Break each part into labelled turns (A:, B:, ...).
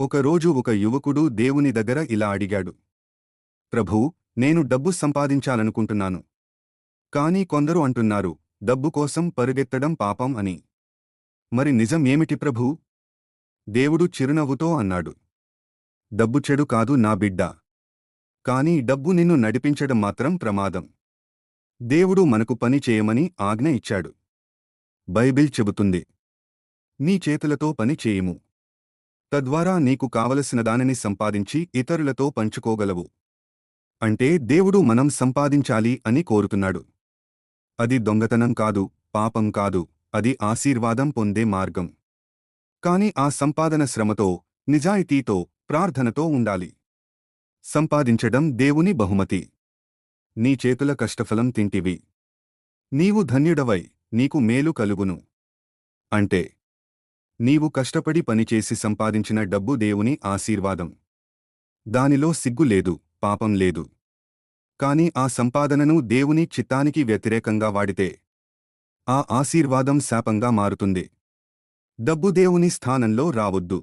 A: ఒకరోజు ఒక యువకుడు దేవుని దగ్గర ఇలా అడిగాడు. ప్రభూ నేను డబ్బు సంపాదించాలనుకుంటున్నాను. కాని కొందరు అంటున్నారు డబ్బు కోసం పరుగెత్తడం పాపం అని. మరి నిజం ఏమిటి ప్రభూ? దేవుడు చిరునవ్వుతో అన్నాడు. డబ్బు చెడు కాదు నా బిడ్డ. కాని డబ్బు నిన్ను నడిపించడం మాత్రం ప్రమాదం. దేవుడు మనకు పని చేయమని ఆజ్ఞ ఇచ్చాడు. బైబిల్ చెబుతుంది. నీ చేతులతో పని చేయుము. తద్వారా నీకు కావలసిన దానిని సంపాదించి ఇతరులతో పంచుకోగలవు. అంటే దేవుడు మనం సంపాదించాలి అని కోరుతున్నాడు. అది దొంగతనం కాదు పాపం కాదు అది ఆశీర్వాదం పొందే మార్గం. కాని ఆ సంపాదన శ్రమతో నిజాయితీతో ప్రార్థనతో ఉండాలి. సంపాదించడం దేవుని బహుమతి. నీ చేతుల కష్టఫలం తింటివి. నీవు ధన్యుడవై నీకు మేలు కలుగును. అంటే నీవు కష్టపడి పనిచేసి సంపాదించిన డబ్బు దేవుని ఆశీర్వాదం. దానిలో సిగ్గు లేదు పాపం లేదు. కాని ఆ సంపాదనను దేవుని చిత్తానికి వ్యతిరేకంగా వాడితే ఆ ఆశీర్వాదం శాపంగా మారుతుంది. డబ్బు దేవుని స్థానంలో రావొద్దు.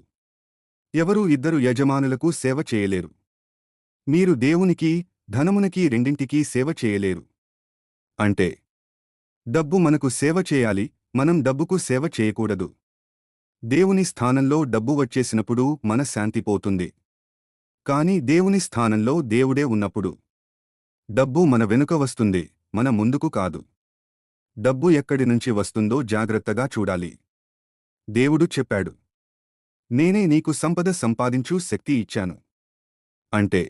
A: ఎవరూ ఇద్దరు యజమానులకు సేవ చేయలేరు. మీరు దేవునికి ధనమునికి రెండింటికీ సేవ చేయలేరు. అంటే డబ్బు మనకు సేవ చేయాలి మనం డబ్బుకు సేవ చేయకూడదు. దేవుని స్థానంలో డబ్బు వచ్చేసినప్పుడు మన పోతుంది. కాని దేవుని స్థానంలో దేవుడే ఉన్నప్పుడు డబ్బు మన వెనుక వస్తుంది మన ముందుకు కాదు. డబ్బు ఎక్కడి నుంచి వస్తుందో జాగ్రత్తగా చూడాలి. దేవుడు చెప్పాడు నేనే నీకు సంపద సంపాదించు శక్తి ఇచ్చాను. అంటే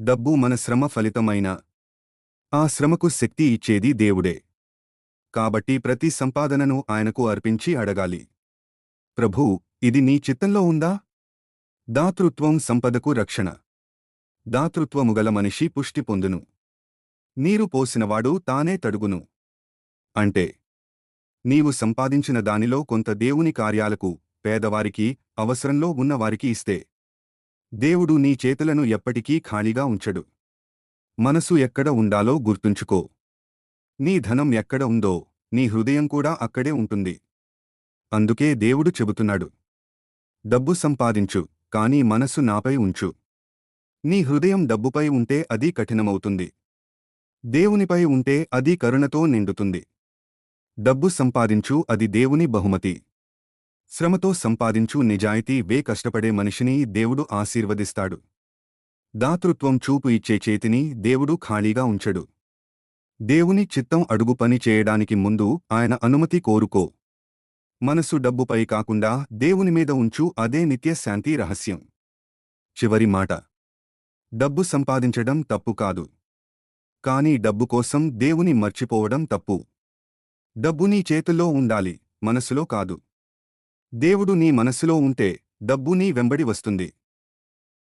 A: డబ్బు మన శ్రమ ఫలితమైన ఆ శ్రమకు శక్తి ఇచ్చేది దేవుడే. కాబట్టి ప్రతి సంపాదనను ఆయనకు అర్పించి అడగాలి. ప్రభూ ఇది నీ చిత్తంలో ఉందా? దాతృత్వం సంపదకు రక్షణ. దాతృత్వముగల మనిషి పుష్టి పొందును. నీరు పోసినవాడు తానే తడుగును. అంటే నీవు సంపాదించిన దానిలో కొంత దేవుని కార్యాలకు పేదవారికి అవసరంలో ఉన్నవారికి ఇస్తే. దేవుడు నీ చేతులను ఎప్పటికీ ఖాళీగా ఉంచడు. మనసు ఎక్కడ ఉండాలో గుర్తుంచుకో. నీ ధనం ఎక్కడ ఉందో నీ హృదయం కూడా అక్కడే ఉంటుంది. అందుకే దేవుడు చెబుతున్నాడు. డబ్బు సంపాదించు కాని మనసు నాపై ఉంచు. నీ హృదయం డబ్బుపై ఉంటే అది కఠినమవుతుంది. దేవునిపై ఉంటే అది కరుణతో నిండుతుంది. డబ్బు సంపాదించు అది దేవుని బహుమతి. శ్రమతో సంపాదించు నిజాయితీ వే కష్టపడే మనిషిని దేవుడు ఆశీర్వదిస్తాడు. దాతృత్వం చూపు ఇచ్చే చేతిని దేవుడు ఖాళీగా ఉంచడు. దేవుని చిత్తం అడుగు పని చేయడానికి ముందు ఆయన అనుమతి కోరుకో. మనసు డబ్బుపై కాకుండా దేవుని మీద ఉంచు అదే నిత్య శాంతి రహస్యం. చివరి మాట. డబ్బు సంపాదించడం తప్పు కాదు. కాని డబ్బు కోసం దేవుని మర్చిపోవడం తప్పు. డబ్బు నీ చేతుల్లో ఉండాలి మనసులో కాదు. దేవుడు నీ మనసులో ఉంటే డబ్బు నీ వెంబడి వస్తుంది.